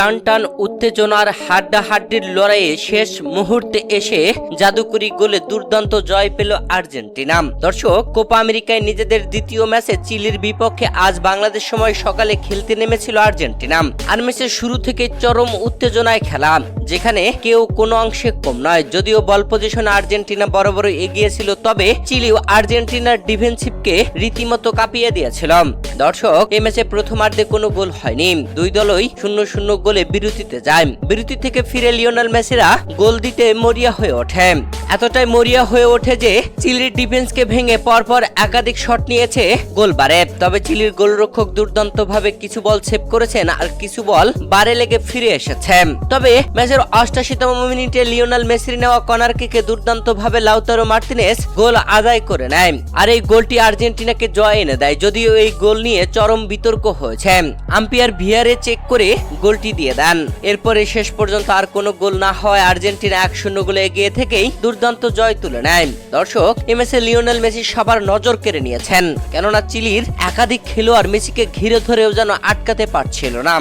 টান টান উত্তেজনার হাড্ডাহাড্ডির লড়াইয়ে শেষ মুহূর্তে এসে জাদুকরি গোলে দুর্দান্ত জয় পেল আর্জেন্টিনা। দর্শক, কোপা আমেরিকায় নিজেদের দ্বিতীয় ম্যাচে চিলির বিপক্ষে আজ বাংলাদেশ সময় সকালে খেলতে নেমেছিল আর্জেন্টিনা। আর ম্যাচের শুরু থেকে চরম উত্তেজনায় খেলা, যেখানে কেউ কোনো অংশে কম নয়। যদিও বল পজিশনে আর্জেন্টিনা বড় বড় এগিয়ে ছিল তবে চিলিও আর্জেন্টিনার ডিফেন্সিভকে রীতিমতো কাঁপিয়ে দিয়েছিল। দর্শক, এ ম্যাচে প্রথমার্ধে কোনো গোল হয়নি। দুই দলই শূন্য শূন্য গোলে বিরতিতে যায়। বিরতি থেকে ফিরে লিওনাল মেসিরা গোল দিতে মরিয়া হয়ে ওঠে। এতটাই মরিয়া হয়ে ওঠে যে চিলির ডিফেন্সকে ভেঙে পরপর একাধিক শট নিয়েছে গোল বারে তবে চিলির গোলরক্ষক দুর্দান্ত ভাবে কিছু বল সেভ করেছেন আর কিছু বল বারে লেগে ফিরে এসেছে। তবে ম্যাচের অষ্টাশিতম মিনিটে লিওনাল মেসির নেওয়া কর্নার কিকে দুর্দান্ত ভাবে লাউতারো মার্টিনেস গোল আদায় করে নেয় আর এই গোলটি আর্জেন্টিনাকে জয় এনে দেয়, যদিও এই গোল নিয়ে চরম বিতর্ক হয়েছে। আম্পায়ার ভিআরে চেক করে গোলটি দিয়ে দেন। এরপরে শেষ পর্যন্ত আর কোনো গোল না হয় আর্জেন্টিনা এক শূন্য গোলে এগিয়ে থেকেই দুর্দান্ত জয় তুলে নেয়। দর্শক M S A Lionel Messi সবার নজর কেড়ে নিয়েছেন। কেননা চিলির একাধিক খেলোয়াড় মেসিকে ঘিরে ধরেও যেন আটকাতে পারছিল না।